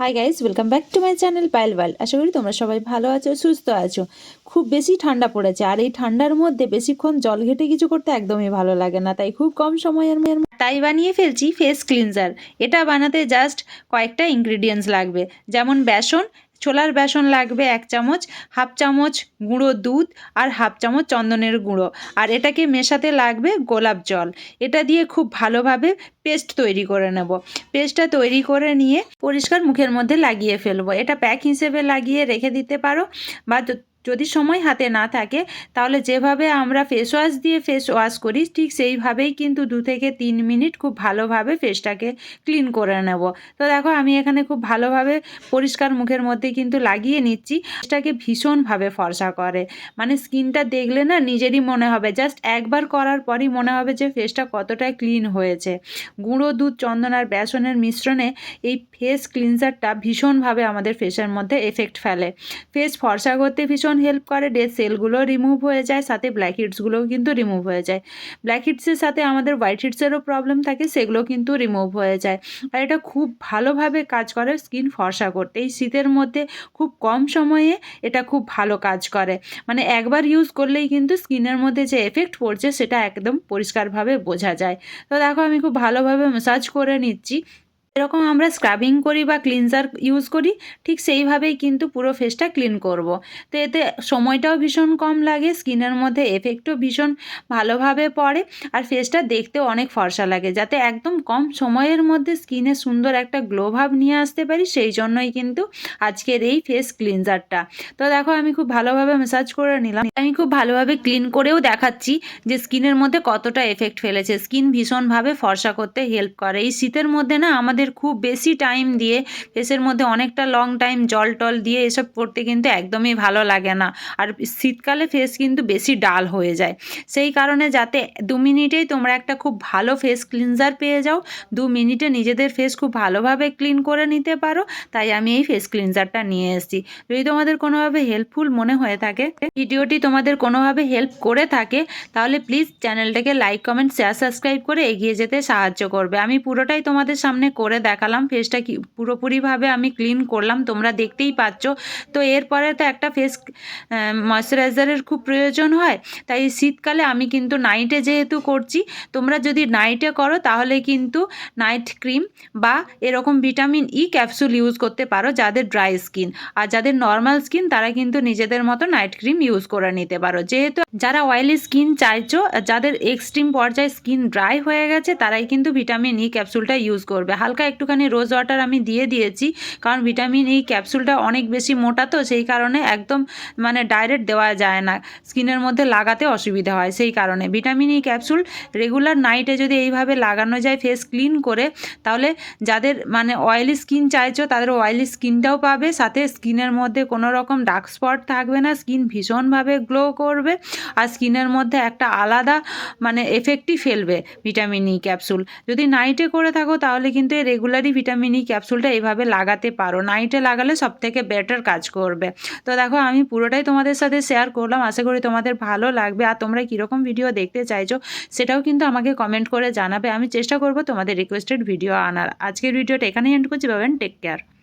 Hi guys welcome back to my channel pile ওয়াল আশা করি তোমরা সবাই ভালো আছো, সুস্থ আছো। খুব বেশি ঠান্ডা পড়েছে, আর এই ঠান্ডার মধ্যে বেশিক্ষণ জল ঘেটে কিছু করতে একদমই ভালো লাগে না। তাই খুব কম সময়ের তাই বানিয়ে ফেলছি ফেস ক্লিনজার এটা বানাতে জাস্ট কয়েকটা ইনগ্রিডিয়েন্টস লাগবে, যেমন বেসন ছোলার বেসন লাগবে এক চামচ, হাফ চামচ গুঁড়ো দুধ আর হাফ চামচ চন্দনের গুঁড়ো। আর এটাকে মেশাতে লাগবে গোলাপ জল। এটা দিয়ে খুব ভালোভাবে পেস্ট তৈরি করে নেব। পেস্টটা তৈরি করে নিয়ে পরিষ্কার মুখের মধ্যে লাগিয়ে ফেলব। এটা প্যাক হিসেবে লাগিয়ে রেখে দিতে পারো বা যদি সময় হাতে না থাকে, তাহলে যেভাবে আমরা ফেস ওয়াশ দিয়ে ফেস ওয়াশ করি, ঠিক সেইভাবেই কিন্তু দু থেকে তিন মিনিট খুব ভালোভাবে ফেসটাকে ক্লিন করে নেব। তো দেখো, আমি এখানে খুব ভালোভাবে পরিষ্কার মুখের মধ্যে কিন্তু লাগিয়ে নিচ্ছি। ফেসটাকে ভীষণভাবে ফর্সা করে। মানে স্কিনটা দেখলে না নিজেরই মনে হবে জাস্ট একবার করার পরই মনে হবে যে ফেসটা কতটা ক্লিন হয়েছে। গুঁড়ো দুধ, চন্দন আর বেসনের মিশ্রণে এই ফেস ক্লিনজারটা ভীষণভাবে আমাদের ফেসের মধ্যে এফেক্ট ফেলে। ফেস ফর্সা করতে ভীষণ হেল্প করে ডেড সেলগুলো রিমুভ হয়ে যায়, সাথে ব্ল্যাক হিটসগুলোও কিন্তু রিমুভ হয়ে যায়। ব্ল্যাক হিটসের সাথে আমাদের হোয়াইট হিটসেরও প্রবলেম থাকে, সেগুলো কিন্তু রিমুভ হয়ে যায়। আর এটা খুব ভালোভাবে কাজ করে স্কিন ফর্সা করতে। এই শীতের মধ্যে খুব কম সময়ে এটা খুব ভালো কাজ করে। মানে একবার ইউজ করলেই কিন্তু স্কিনের মধ্যে যে এফেক্ট পড়ছে, সেটা একদম পরিষ্কারভাবে বোঝা যায়। তো দেখো আমি খুব ভালোভাবে ম্যাসাজ করে নিচ্ছি। এরকম আমরা স্ক্রাবিং করি বা ক্লিনজার ইউজ করি, ঠিক সেইভাবেই কিন্তু পুরো ফেসটা ক্লিন করব। তো এতে সময়টাও ভীষণ কম লাগে স্কিনের মধ্যে এফেক্টও ভীষণ ভালোভাবে পড়ে, আর ফেসটা দেখতেও অনেক ফর্সা লাগে, যাতে একদম কম সময়ের মধ্যে স্কিনে সুন্দর একটা গ্লো ভাব নিয়ে আসতে পারি, সেই জন্যই কিন্তু আজকের এই ফেস ক্লিনজারটা তো দেখো, আমি খুব ভালোভাবে ম্যাসাজ করে নিলাম। আমি খুব ভালোভাবে ক্লিন করেও দেখাচ্ছি যে স্কিনের মধ্যে কতটা এফেক্ট ফেলেছে। স্কিন ভীষণভাবে ফর্সা করতে হেল্প করে। এই শীতের মধ্যে না আমাদের খুব বেশি টাইম দিয়ে ফেসের মধ্যে অনেকটা লং টাইম জল টল দিয়ে এসব করতে কিন্তু একদমই ভালো লাগে না। আর শীতকালে ফেস কিন্তু বেশি ডাল হয়ে যায়। সেই কারণে যাতে দু মিনিটেই তোমরা একটা খুব ভালো ফেস ক্লিনজার পেয়ে যাও, দু মিনিটে নিজেদের ফেস খুব ভালোভাবে ক্লিন করে নিতে পারো, তাই আমি এই ফেস ক্লিনজারটা নিয়ে এসেছি। যদি তোমাদের কোনোভাবে হেল্পফুল মনে হয়ে থাকে, ভিডিওটি তোমাদের কোনোভাবে হেল্প করে থাকে, তাহলে প্লিজ চ্যানেলটাকে লাইক কমেন্ট শেয়ার সাবস্ক্রাইব করে এগিয়ে যেতে সাহায্য করবে। আমি পুরোটাই তোমাদের সামনে করে দেখালাম। ফেসটা কি, পুরোপুরিভাবে আমি ক্লিন করলাম, তোমরা দেখতেই পাচ্ছ। তো এরপরে তো একটা ফেস ময়শ্চারাইজারের খুব প্রয়োজন হয়। তাই শীতকালে আমি কিন্তু নাইটে যেহেতু করছি, তোমরা যদি নাইটে করো তাহলে কিন্তু নাইট ক্রিম বা এরকম ভিটামিন ই ক্যাপসুল ইউজ করতে পারো যাদের ড্রাই স্কিন আর যাদের নর্মাল স্কিন তারা কিন্তু নিজেদের মতো নাইট ক্রিম ইউজ করে নিতে পারো। যেহেতু যারা অয়েলি স্কিন চাইছো, যাদের এক্সট্রিম পর্যায়ে স্কিন ড্রাই হয়ে গেছে, তারাই কিন্তু ভিটামিন ই ক্যাপসুলটা ইউজ করবে। হালকা একটুখানি রোজ ওয়াটার আমি দিয়ে দিয়েছি। কারণ ভিটামিন এই ক্যাপসুলটা অনেক বেশি মোটা তো, সেই কারণে একদম মানে ডাইরেক্ট দেওয়া যায় না। স্কিনের মধ্যে লাগাতে অসুবিধা হয় সেই কারণে। ভিটামিন ই ক্যাপসুল রেগুলার নাইটে যদি এইভাবে লাগানো যায় ফেস ক্লিন করে, তাহলে যাদের মানে অয়েলি স্কিন চাইছো, তাদের অয়েলি স্কিনটাও পাবে। সাথে স্কিনের মধ্যে কোনো রকম ডার্ক স্পট থাকবে না। স্কিন ভীষণভাবে গ্লো করবে। আর স্কিনের মধ্যে একটা আলাদা মানে এফেক্টই ফেলবে ভিটামিন ই ক্যাপসুল যদি নাইটে করে থাকো, তাহলে কিন্তু এই রেগুলারই ভিটামিন ই ক্যাপসুলটা এভাবে লাগাতে পারো। নাইটে লাগালে সব থেকে বেটার কাজ করবে। তো দেখো, আমি পুরোটাই তোমাদের সাথে শেয়ার করলাম। আশা করি তোমাদের ভালো লাগবে। আর তোমরা কীরকম ভিডিও দেখতে চাইছো, সেটাও কিন্তু আমাকে কমেন্ট করে জানাবে। আমি চেষ্টা করব তোমাদের রিকোয়েস্টেড ভিডিও আনার। আজকের ভিডিওটা এখানেই এন্ড করছি। ভাবেন টেক কেয়ার